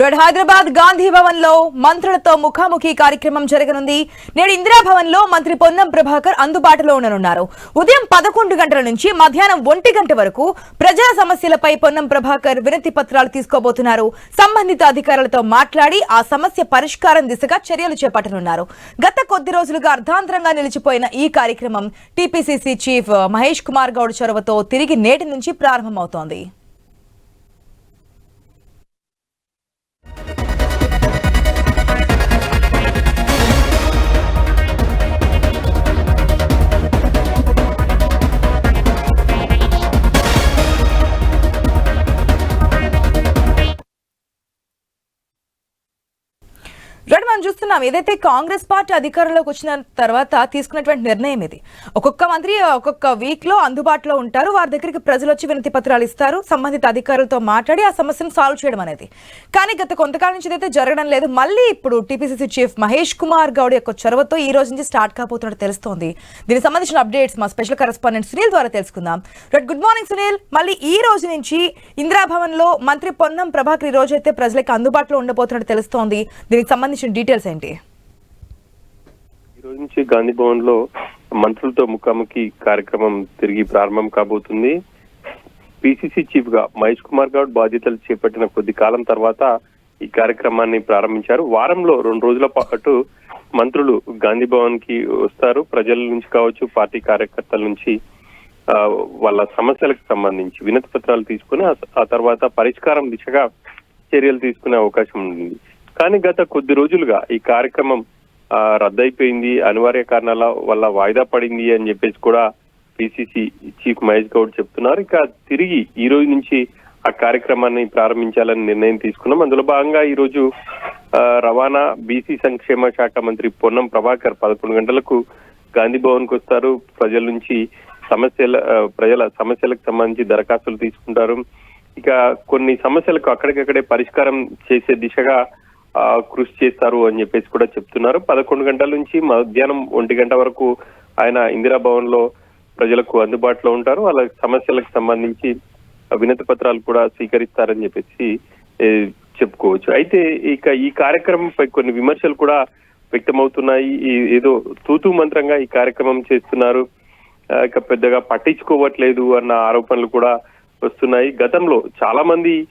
Red Hyderabad Gandhi భవన్లో మంత్రులతో ముఖాముఖి కార్యక్రమం జరగనుంది. నేడు ఇందిరాభవన్లో మంత్రి పొన్నం ప్రభాకర్ అందుబాటులో ఉండనున్నారు. ఉదయం పదకొండు గంటల నుంచి మధ్యాహ్నం ఒంటి గంట వరకు ప్రజా సమస్యలపై పొన్నం ప్రభాకర్ వినతి పత్రాలు తీసుకోబోతున్నారు. సంబంధిత అధికారులతో మాట్లాడి ఆ సమస్య పరిష్కారం దిశగా చర్యలు చేపట్టనున్నారు. గత కొద్ది రోజులుగా అర్ధాంతరంగా నిలిచిపోయిన ఈ కార్యక్రమం టీపీసీసీ చీఫ్ మహేష్ కుమార్ గౌడ్ చొరవతో తిరిగి నేటి నుంచి ప్రారంభమవుతోంది. చూస్తున్నాం. ఏదైతే కాంగ్రెస్ పార్టీ అధికారంలోకి వచ్చిన తర్వాత తీసుకున్నటువంటి నిర్ణయం ఇది. ఒక్కొక్క మంత్రి ఒక్కొక్క వీక్లో అందుబాటులో ఉంటారు. వారి దగ్గరికి ప్రజలు వచ్చి వినతి పత్రాలు ఇస్తారు. సంబంధిత అధికారులతో మాట్లాడి ఆ సమస్యను సాల్వ్ చేయడం అనేది. కానీ గత కొంతకాలం నుంచి ఇదైతే జరగడం లేదు. మళ్ళీ ఇప్పుడు టీపీసీసీ చీఫ్ మహేష్ కుమార్ గౌడ్ యొక్క చొరవతో ఈ రోజు నుంచి స్టార్ట్ కాబోతున్నట్టు తెలుస్తోంది. దీనికి సంబంధించిన అప్డేట్స్ మా స్పెషల్ కరెస్పాండెంట్ సునీల్ ద్వారా తెలుసుకుందాం. రెడ్ గుడ్ మార్నింగ్ సునీల్. మళ్ళీ ఈ రోజు నుంచి ఇందిరాభవన్లో మంత్రి పొన్నం ప్రభాకర్ ఈ రోజు అయితే ప్రజలకు అందుబాటులో ఉండబోతున్నట్టు తెలుస్తోంది. దీనికి సంబంధించిన డీటెయిల్స్ ఏంటి? ఈ రోజు నుంచి గాంధీ భవన్లో మంత్రులతో ముఖాముఖి కార్యక్రమం తిరిగి ప్రారంభం కాబోతుంది. పిసిసి చీఫ్గా మహేష్ కుమార్ గౌడ్ బాధ్యతలు చేపట్టిన కొద్ది కాలం తర్వాత ఈ కార్యక్రమాన్ని ప్రారంభించారు. వారంలో రెండు రోజుల పాటు మంత్రులు గాంధీ భవన్కి వస్తారు. ప్రజల నుంచి కావచ్చు పార్టీ కార్యకర్తల నుంచి వాళ్ళ సమస్యలకు సంబంధించి వినతి పత్రాలు తీసుకుని ఆ- ఆ తర్వాత పరిష్కారం దిశగా చర్యలు తీసుకునే అవకాశం ఉంది. కానీ గత కొద్ది రోజులుగా ఈ కార్యక్రమం ఆ, రద్దయిపోయింది. అనివార్య కారణాల వల్ల వాయిదా పడింది అని చెప్పేసి కూడా పిసిసి చీఫ్ మహేష్ గౌడ్ చెప్తున్నారు. ఇక తిరిగి ఈ రోజు నుంచి ఆ కార్యక్రమాన్ని ప్రారంభించాలని నిర్ణయం తీసుకున్నాం. అందులో భాగంగా ఈ రోజు ఆ, రవాణా బీసీ సంక్షేమ శాఖ మంత్రి పొన్నం ప్రభాకర్ పదకొండు గంటలకు గాంధీ భవన్కు వస్తారు. ప్రజల నుంచి సమస్యల ప్రజల సమస్యలకు సంబంధించి దరఖాస్తులు తీసుకుంటారు. ఇక కొన్ని సమస్యలకు అక్కడికక్కడే పరిష్కారం చేసే దిశగా కృషి చేస్తారు అని చెప్పేసి కూడా చెప్తున్నారు. పదకొండు గంటల నుంచి మధ్యాహ్నం ఒంటి గంట వరకు ఆయన ఇందిరా భవన్లో ప్రజలకు అందుబాటులో ఉంటారు. వాళ్ళ సమస్యలకు సంబంధించి వినతి పత్రాలు కూడా స్వీకరిస్తారని చెప్పేసి చెప్పుకోవచ్చు. అయితే ఇక ఈ కార్యక్రమంపై కొన్ని విమర్శలు కూడా వ్యక్తమవుతున్నాయి. ఈ ఏదో తూతూ మంత్రంగా ఈ కార్యక్రమం చేస్తున్నారు. ఇక పెద్దగా పట్టించుకోవట్లేదు అన్న ఆరోపణలు కూడా వస్తున్నాయి. గతంలో చాలా మంది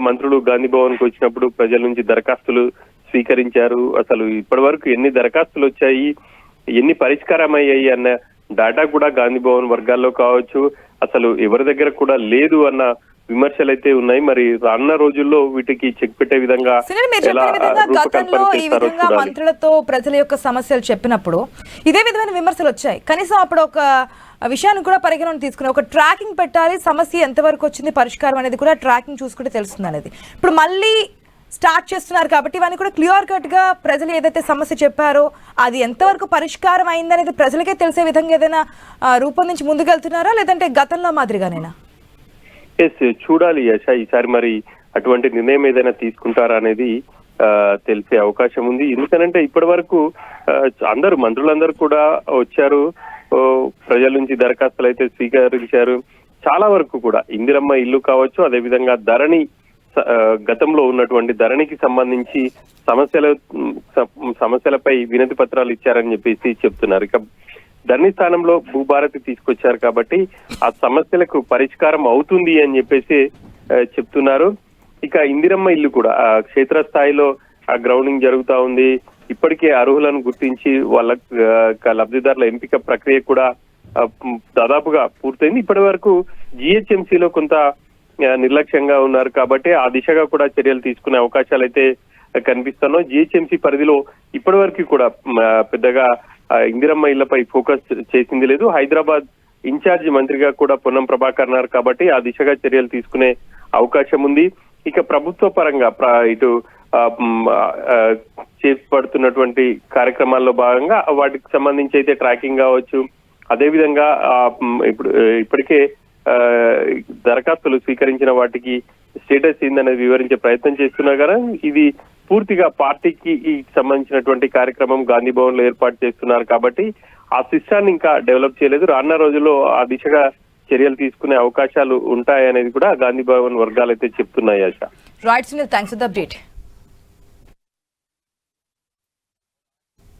మంత్రులు గాంధీ భవన్కు వచ్చినప్పుడు ప్రజల నుంచి దరఖాస్తులు స్వీకరించారు. అసలు ఇప్పటి వరకు ఎన్ని దరఖాస్తులు వచ్చాయి? ఎన్ని పరిష్కారం అయ్యాయి అన్న డాటా కూడా గాంధీ భవన్ వర్గాల్లో కావచ్చు. అసలు ఎవరి దగ్గర కూడా లేదు అన్న విమర్శలు అయితే ఉన్నాయి. మరి రానున్న రోజుల్లో వీటికి చెక్ పెట్టే విధంగా గతంలో ఈ విధంగా మంత్రులతో ప్రజల యొక్క సమస్యలు చెప్పినప్పుడు ఇదే విధమైన విమర్శలు వచ్చాయి. కనీసం అప్పుడు ఒక విషయాన్ని కూడా పరిగణన తీసుకుని ఒక ట్రాకింగ్ పెట్టాలి. సమస్య ఎంతవరకు వచ్చింది పరిష్కారం అనేది కూడా ట్రాకింగ్ చూసుకుంటే తెలుస్తుంది అనేది. ఇప్పుడు మళ్ళీ స్టార్ట్ చేస్తున్నారు కాబట్టి ఇవన్నీ కూడా క్లియర్ కట్గా ప్రజలు ఏదైతే సమస్య చెప్పారో అది ఎంతవరకు పరిష్కారం అయిందనేది ప్రజలకే తెలిసే విధంగా ఏదైనా రూపొందించి ముందుకెళ్తున్నారా? లేదంటే గతంలో మాదిరిగానేనా? ఎస్ చూడాలి యశ. ఈసారి మరి అటువంటి నిర్ణయం ఏదైనా తీసుకుంటారా అనేది ఆ, తెలిసే అవకాశం ఉంది. ఎందుకనంటే ఇప్పటి వరకు అందరూ మంత్రులందరూ కూడా వచ్చారు. ఓ, ప్రజల నుంచి దరఖాస్తులు అయితే స్వీకరించారు. చాలా వరకు కూడా ఇందిరమ్మ ఇల్లు కావచ్చు అదేవిధంగా ధరణి గతంలో ఉన్నటువంటి ధరణికి సంబంధించి సమస్యల సమస్యలపై వినతి పత్రాలు ఇచ్చారని చెప్పేసి చెప్తున్నారు. ఇక ధరణి స్థానంలో భూభారతి తీసుకొచ్చారు కాబట్టి ఆ సమస్యలకు పరిష్కారం అవుతుంది అని చెప్పేసి చెప్తున్నారు. ఇక ఇందిరమ్మ ఇల్లు కూడా ఆ, క్షేత్రస్థాయిలో ఆ గ్రౌండింగ్ జరుగుతా ఉంది. ఇప్పటికే అర్హులను గుర్తించి వాళ్ళ లబ్ధిదారుల ఎంపిక ప్రక్రియ కూడా దాదాపుగా పూర్తయింది. ఇప్పటి వరకు జిహెచ్ఎంసీలో కొంత నిర్లక్ష్యంగా ఉన్నారు కాబట్టి ఆ దిశగా కూడా చర్యలు తీసుకునే అవకాశాలు అయితే కనిపిస్తున్నాయి. జిహెచ్ఎంసీ పరిధిలో ఇప్పటి వరకు కూడా పెద్దగా ఇందిరమ్మ ఇళ్ళపై ఫోకస్ చేసింది లేదు. హైదరాబాద్ ఇన్ఛార్జి మంత్రిగా కూడా పొన్నం ప్రభాకర్ ఉన్నారు కాబట్టి ఆ దిశగా చర్యలు తీసుకునే అవకాశం ఉంది. ఇక ప్రభుత్వ పరంగా ఇటు చేపడుతున్నటువంటి కార్యక్రమాల్లో భాగంగా వాటికి సంబంధించి అయితే ట్రాకింగ్ కావచ్చు. అదేవిధంగా ఇప్పుడు ఇప్పటికే ఆ, దరఖాస్తులు స్వీకరించిన వాటికి స్టేటస్ ఏందనేది వివరించే ప్రయత్నం చేస్తున్నా కదా. ఇది పూర్తిగా పార్టీకి సంబంధించినటువంటి కార్యక్రమం గాంధీ భవన్లో ఏర్పాటు చేస్తున్నారు కాబట్టి ఆ సిస్టాన్ని ఇంకా డెవలప్ చేయలేదు. రానున్న రోజుల్లో ఆ దిశగా చర్యలు తీసుకునే అవకాశాలు ఉంటాయనేది కూడా గాంధీ భవన్ వర్గాలు అయితే చెప్తున్నాయి ఆశ. Right thanks for the update